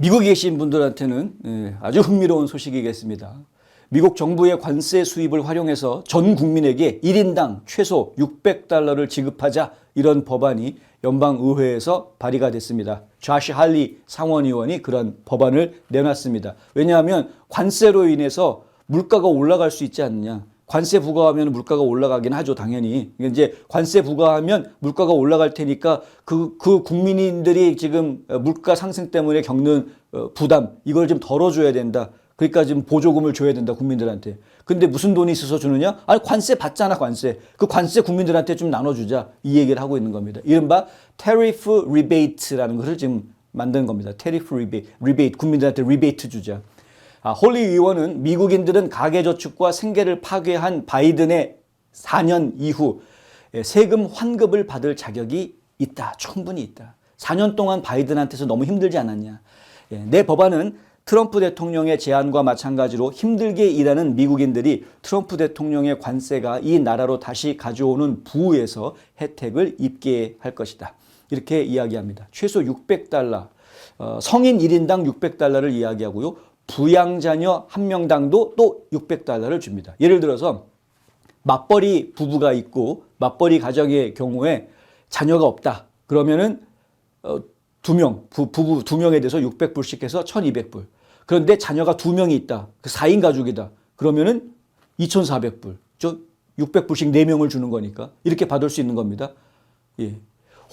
미국에 계신 분들한테는 예, 아주 흥미로운 소식이겠습니다. 미국 정부의 관세 수입을 활용해서 전 국민에게 1인당 최소 600달러를 지급하자 이런 법안이 연방의회에서 발의가 됐습니다. 좌시 할리 상원의원이 그런 법안을 내놨습니다. 왜냐하면 관세로 인해서 물가가 올라갈 수 있지 않느냐. 관세 부과하면 물가가 올라가긴 하죠, 당연히. 이제 관세 부과하면 물가가 올라갈 테니까 그, 그 국민들이 지금 물가 상승 때문에 겪는 어, 부담, 이걸 좀 덜어줘야 된다. 그러니까 지금 보조금을 줘야 된다, 국민들한테. 근데 무슨 돈이 있어서 주느냐? 아니, 관세 받잖아, 관세. 그 관세 국민들한테 좀 나눠주자. 이 얘기를 하고 있는 겁니다. 이른바 tariff rebate라는 것을 지금 만든 겁니다. tariff rebate, rebate 국민들한테 리베이트 주자. 아, 홀리 의원은 미국인들은 가계저축과 생계를 파괴한 바이든의 4년 이후 예, 세금 환급을 받을 자격이 있다. 충분히 있다. 4년 동안 바이든한테서 너무 힘들지 않았냐. 예, 내 법안은 트럼프 대통령의 제안과 마찬가지로 힘들게 일하는 미국인들이 트럼프 대통령의 관세가 이 나라로 다시 가져오는 부에서 혜택을 입게 할 것이다. 이렇게 이야기합니다. 최소 600달러, 어, 성인 1인당 600달러를 이야기하고요. 부양자녀 한 명당도 또 600달러를 줍니다. 예를 들어서 맞벌이 부부가 있고 맞벌이 가정의 경우에 자녀가 없다. 그러면은 어, 두 명, 부, 부부 두 명에 대해서 600불씩 해서 1200불. 그런데 자녀가 두 명이 있다. 그 4인 가족이다. 그러면은 2400불. 저 600불씩 네명을 주는 거니까 이렇게 받을 수 있는 겁니다. 예.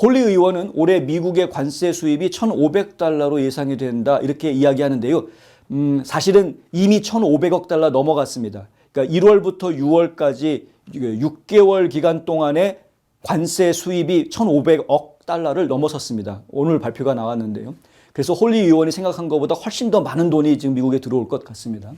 홀리 의원은 올해 미국의 관세 수입이 1,500달러로 예상이 된다. 이렇게 이야기하는데요. 음, 사실은 이미 1,500억 달러 넘어갔습니다. 그러니까 1월부터 6월까지 6개월 기간 동안에 관세 수입이 1,500억 달러를 넘어섰습니다. 오늘 발표가 나왔는데요. 그래서 홀리 의원이 생각한 것보다 훨씬 더 많은 돈이 지금 미국에 들어올 것 같습니다.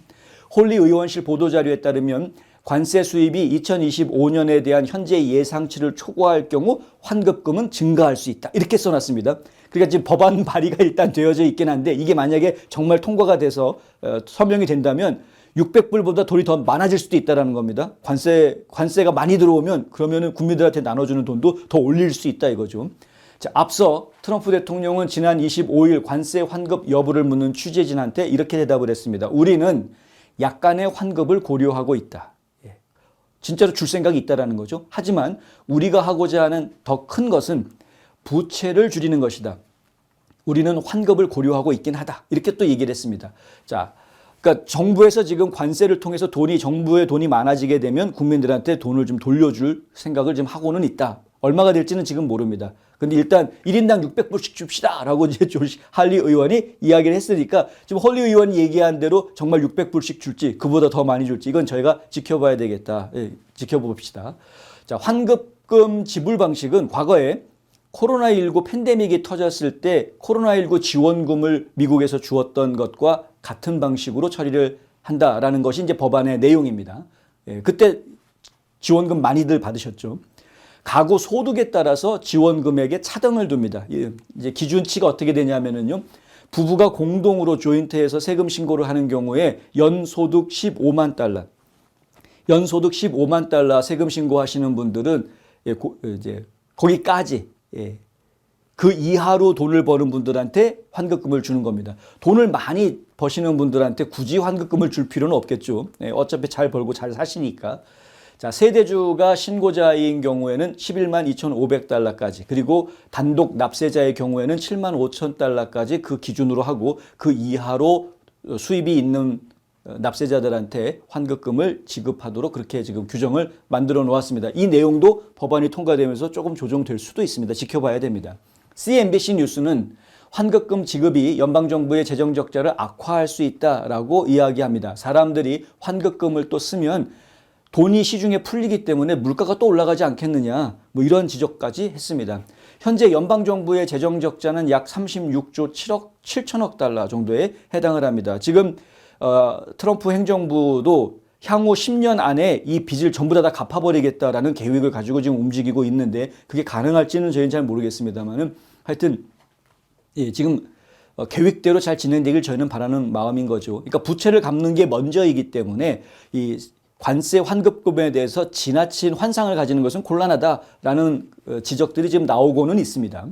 홀리 의원실 보도자료에 따르면 관세 수입이 2025년에 대한 현재 예상치를 초과할 경우 환급금은 증가할 수 있다. 이렇게 써놨습니다. 그러니까 지금 법안 발의가 일단 되어져 있긴 한데 이게 만약에 정말 통과가 돼서 어, 서명이 된다면 600불보다 돈이 더 많아질 수도 있다라는 겁니다. 관세 관세가 많이 들어오면 그러면은 국민들한테 나눠주는 돈도 더 올릴 수 있다 이거죠. 자, 앞서 트럼프 대통령은 지난 25일 관세 환급 여부를 묻는 취재진한테 이렇게 대답을 했습니다. 우리는 약간의 환급을 고려하고 있다. 예. 진짜로 줄 생각이 있다라는 거죠. 하지만 우리가 하고자 하는 더 큰 것은 부채를 줄이는 것이다. 우리는 환급을 고려하고 있긴 하다. 이렇게 또 얘기를 했습니다. 자, 그러니까 정부에서 지금 관세를 통해서 돈이 정부의 돈이 많아지게 되면 국민들한테 돈을 좀 돌려줄 생각을 좀 하고는 있다. 얼마가 될지는 지금 모릅니다. 근데 일단 1인당 600불씩 줍시다. 라고 이제 조시 할리 의원이 이야기를 했으니까 지금 홀리 의원이 얘기한 대로 정말 600불씩 줄지 그보다 더 많이 줄지 이건 저희가 지켜봐야 되겠다. 예, 지켜봅시다. 자, 환급금 지불 방식은 과거에 코로나19 팬데믹이 터졌을 때 코로나19 지원금을 미국에서 주었던 것과 같은 방식으로 처리를 한다라는 것이 이제 법안의 내용입니다. 예, 그때 지원금 많이들 받으셨죠. 가구 소득에 따라서 지원 금액에 차등을 둡니다. 예, 이제 기준치가 어떻게 되냐면은요. 부부가 공동으로 조인트해서 세금 신고를 하는 경우에 연소득 15만 달러, 연소득 15만 달러 세금 신고하시는 분들은 예, 고, 이제 거기까지 예, 그 이하로 돈을 버는 분들한테 환급금을 주는 겁니다. 돈을 많이 버시는 분들한테 굳이 환급금을 줄 필요는 없겠죠. 예, 어차피 잘 벌고 잘 사시니까. 자, 세대주가 신고자인 경우에는 11만 2,500달러까지 그리고 단독 납세자의 경우에는 7만 5천 달러까지 그 기준으로 하고 그 이하로 수입이 있는 납세자들한테 환급금을 지급하도록 그렇게 지금 규정을 만들어 놓았습니다. 이 내용도 법안이 통과되면서 조금 조정될 수도 있습니다. 지켜봐야 됩니다. CNBC 뉴스는 환급금 지급이 연방정부의 재정 적자를 악화할 수 있다라고 이야기합니다. 사람들이 환급금을 또 쓰면 돈이 시중에 풀리기 때문에 물가가 또 올라가지 않겠느냐 뭐 이런 지적까지 했습니다. 현재 연방 정부의 재정 적자는 약 36조 7억 7천억 달러 정도에 해당을 합니다. 지금 어, 트럼프 행정부도 향후 10년 안에 이 빚을 전부 다, 다 갚아버리겠다라는 계획을 가지고 지금 움직이고 있는데 그게 가능할지는 저희는 잘 모르겠습니다만은 하여튼 예, 지금 어, 계획대로 잘 진행되길 저희는 바라는 마음인 거죠. 그러니까 부채를 갚는 게 먼저이기 때문에 이 관세 환급금에 대해서 지나친 환상을 가지는 것은 곤란하다라는 어, 지적들이 지금 나오고는 있습니다.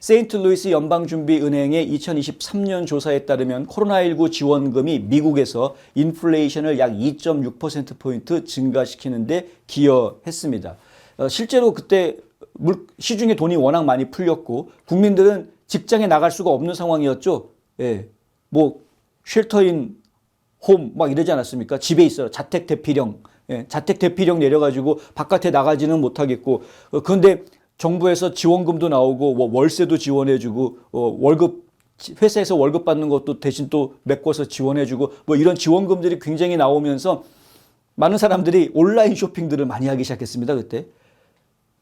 세인트루이스 연방준비은행의 2023년 조사에 따르면 코로나19 지원금이 미국에서 인플레이션을 약 2.6%포인트 증가시키는데 기여했습니다. 어, 실제로 그때 물, 시중에 돈이 워낙 많이 풀렸고 국민들은 직장에 나갈 수가 없는 상황이었죠. 예. 뭐 쉘터인 홈 막 이러지 않았습니까? 집에 있어요. 자택 대피령. 예, 자택 대피령 내려가지고 바깥에 나가지는 못하겠고 어, 그런데 정부에서 지원금도 나오고 뭐 월세도 지원해주고 어, 월급 회사에서 월급 받는 것도 대신 또 메꿔서 지원해주고 뭐 이런 지원금들이 굉장히 나오면서 많은 사람들이 온라인 쇼핑들을 많이 하기 시작했습니다 그때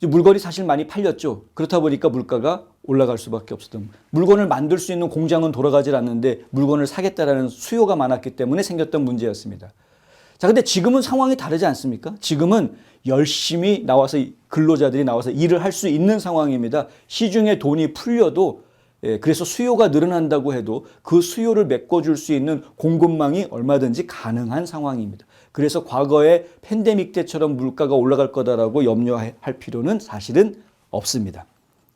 물건이 사실 많이 팔렸죠. 그렇다 보니까 물가가 올라갈 수밖에 없었던. 물건을 만들 수 있는 공장은 돌아가질 않는데 물건을 사겠다라는 수요가 많았기 때문에 생겼던 문제였습니다. 자, 근데 지금은 상황이 다르지 않습니까? 지금은 열심히 나와서 이- 근로자들이 나와서 일을 할 수 있는 상황입니다. 시중에 돈이 풀려도 예, 그래서 수요가 늘어난다고 해도 그 수요를 메꿔줄 수 있는 공급망이 얼마든지 가능한 상황입니다. 그래서 과거에 팬데믹 때처럼 물가가 올라갈 거다라고 염려할 필요는 사실은 없습니다.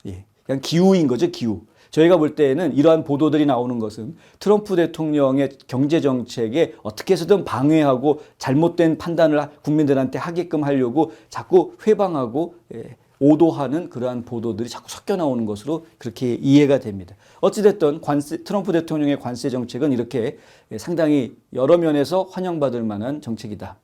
예, 그냥 기후인 거죠, 기후. 저희가 볼 때에는 이러한 보도들이 나오는 것은 트럼프 대통령의 경제 정책에 어떻게 해서든 방해하고 잘못된 판단을 국민들한테 하게끔 하려고 자꾸 회방하고 예, 오도하는 그러한 보도들이 자꾸 섞여 나오는 것으로 그렇게 이해가 됩니다. 어찌됐든 관세, 트럼프 대통령의 관세 정책은 이렇게 상당히 여러 면에서 환영받을 만한 정책이다.